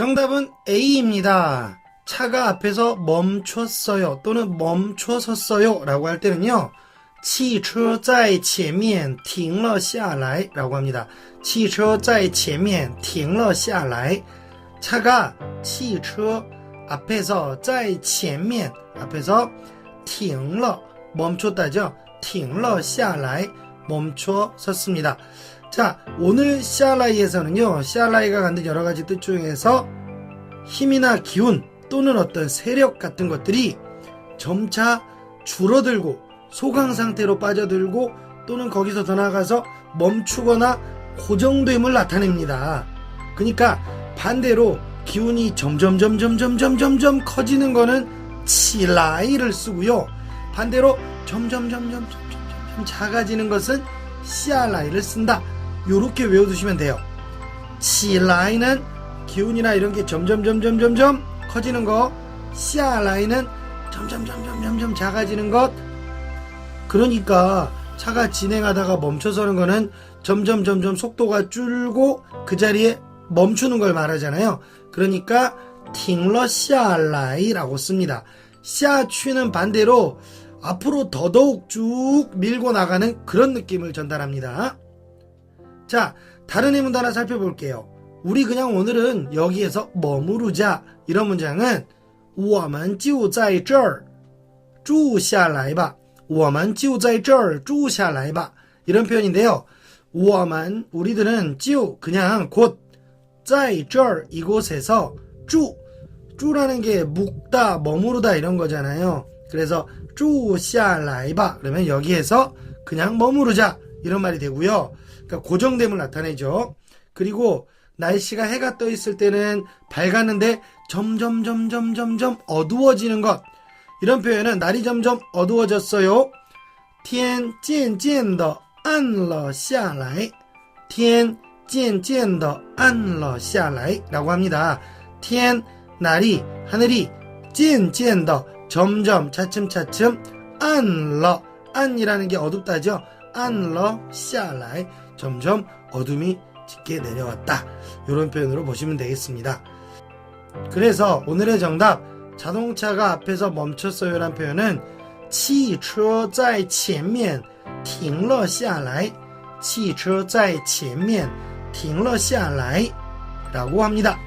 정답은 A입니다. 차가 앞에서 멈췄어요 또는 멈춰섰어요 라고 할 때는요. 汽车在前面停了下来 라고 합니다. 汽车在前面停了下来 차가 汽车 앞에서 在前面 앞에서 停了 멈췄다죠. 停了下来 멈춰 섰습니다. 자, 오늘 시알라이에서는요, 시알라이가 갖는 여러 가지 뜻 중에서 힘이나 기운 또는 어떤 세력 같은 것들이 점차 줄어들고 소강 상태로 빠져들고 또는 거기서 더 나아가서 멈추거나 고정됨을 나타냅니다. 그러니까 반대로 기운이 점점 점점 점점 점점 커지는 거는 치라이를 쓰고요. 반대로 점점 점점 점점 점점 작아지는 것은 시알라이를 쓴다. 요렇게 외워두시면 돼요. 치라이는 기운이나 이런 게 점점 점점 점점 커지는 거, 시알라이는 점점 점점 점점 작아지는 것. 그러니까 차가 진행하다가 멈춰서는 거는 점점 점점 속도가 줄고 그 자리에 멈추는 걸 말하잖아요. 그러니까 팅러 시알라이라고 씁니다. 시아취는 반대로 앞으로 더더욱 쭉 밀고 나가는 그런 느낌을 전달합니다. 자, 다른 의문도 하나 살펴볼게요. 우리 그냥 오늘은 여기에서 머무르자 이런 문장은 我们就在这儿住下来吧.我们就在这儿住下来吧. 이런 표현인데요. 我们 우리들은 就 그냥 곧 在这儿 이곳에서 住 주라는 게 묵다, 머무르다 이런 거잖아요. 그래서 住下来吧 그러면 여기에서 그냥 머무르자 이런 말이 되고요. 그러니까 고정됨을 나타내죠. 그리고 날씨가 해가 떠 있을 때는 밝았는데 점점 점점 점점 어두워지는 것. 이런 표현은 날이 점점 어두워졌어요. 天渐渐的暗了下来.天渐渐的暗了下来. 라고 합니다. 天 날이 하늘이 渐渐的 점점 차츰차츰 暗了 안이라는 게 어둡다죠. 暗了下来 점점 어둠이 짙게 내려왔다. 이런 표현으로 보시면 되겠습니다. 그래서 오늘의 정답 자동차가 앞에서 멈췄어요 란 표현은 汽车在前面停了下来汽车在前面停了下来 라고 합니다.